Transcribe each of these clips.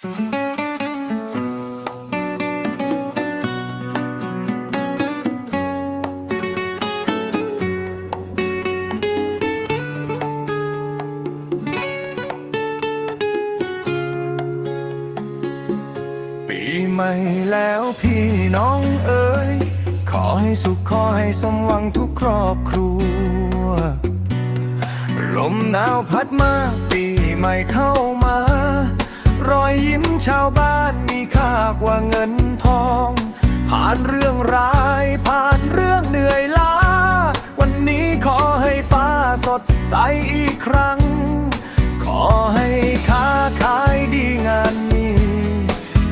ปีใหม่แล้วพี่น้องเอ๋ย ขอให้สุขขอให้สมหวังทุกครอบครัว ลมหนาวพัดมาปีใหม่เข้ามา ชาวบ้านมีค่ากว่าเงินทอง ผ่านเรื่องร้าย ผ่านเรื่องเหนื่อยล้า วันนี้ขอให้ฟ้าสดใสอีกครั้ง ขอให้ค้าขายดีงานมี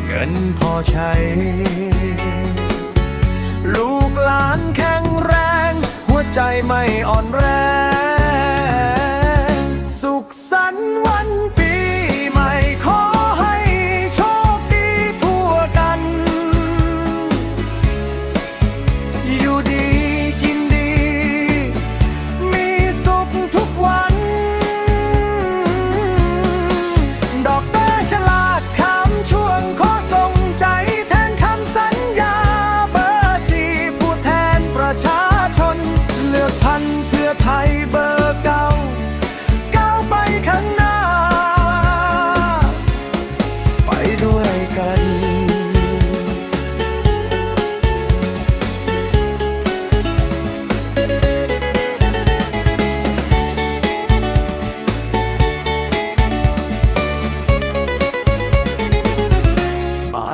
เงินพอใช้ ลูกหลานแข็งแรง หัวใจไม่อ่อนแรง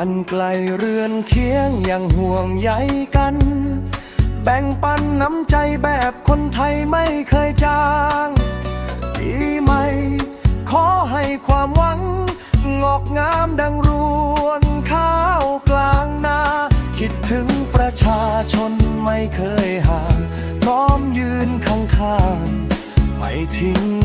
านไกลเรือนเคียงยังห่วงใยกัน แบ่งปันน้ำใจแบบคนไทยไม่เคยจาง ปีใหม่ ขอให้ความหวัง งอกงามดังรวนข้าวกลางนา คิดถึงประชาชนไม่เคยห่าง พร้อมยืนข้างๆไม่ทิ้ง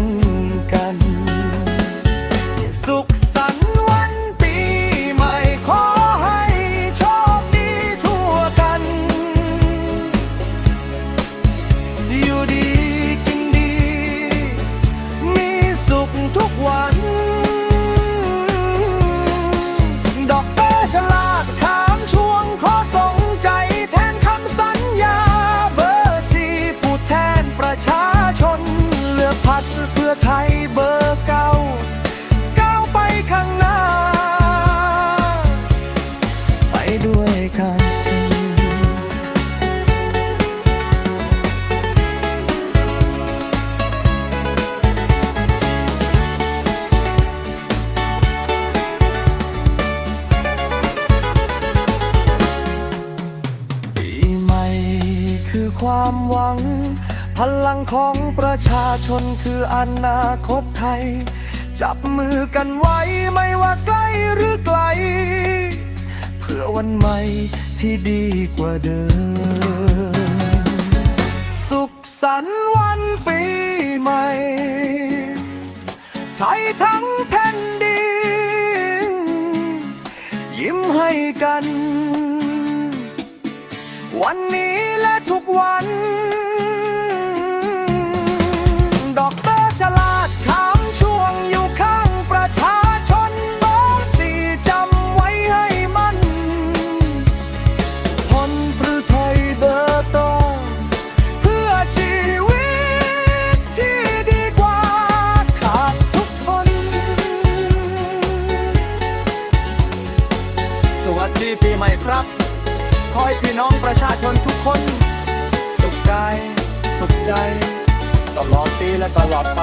อไทยเบอร์เก้าก้าวไปข้างหน้า ไปด้วยกันปีใหม่คือความหวัง พลังของประชาชนคืออนาคตไทย จับมือกันไว้ไม่ว่าใกล้หรือไกล เพื่อวันใหม่ที่ดีกว่าเดิม สุขสันต์วันปีใหม่ ไทยทั้งแผ่นดิน ยิ้มให้กัน วันนี้และทุกวัน ครับ ขอให้พี่น้องประชาชนทุกคน สุขกาย สุขใจ ตลอดปีและตลอดไป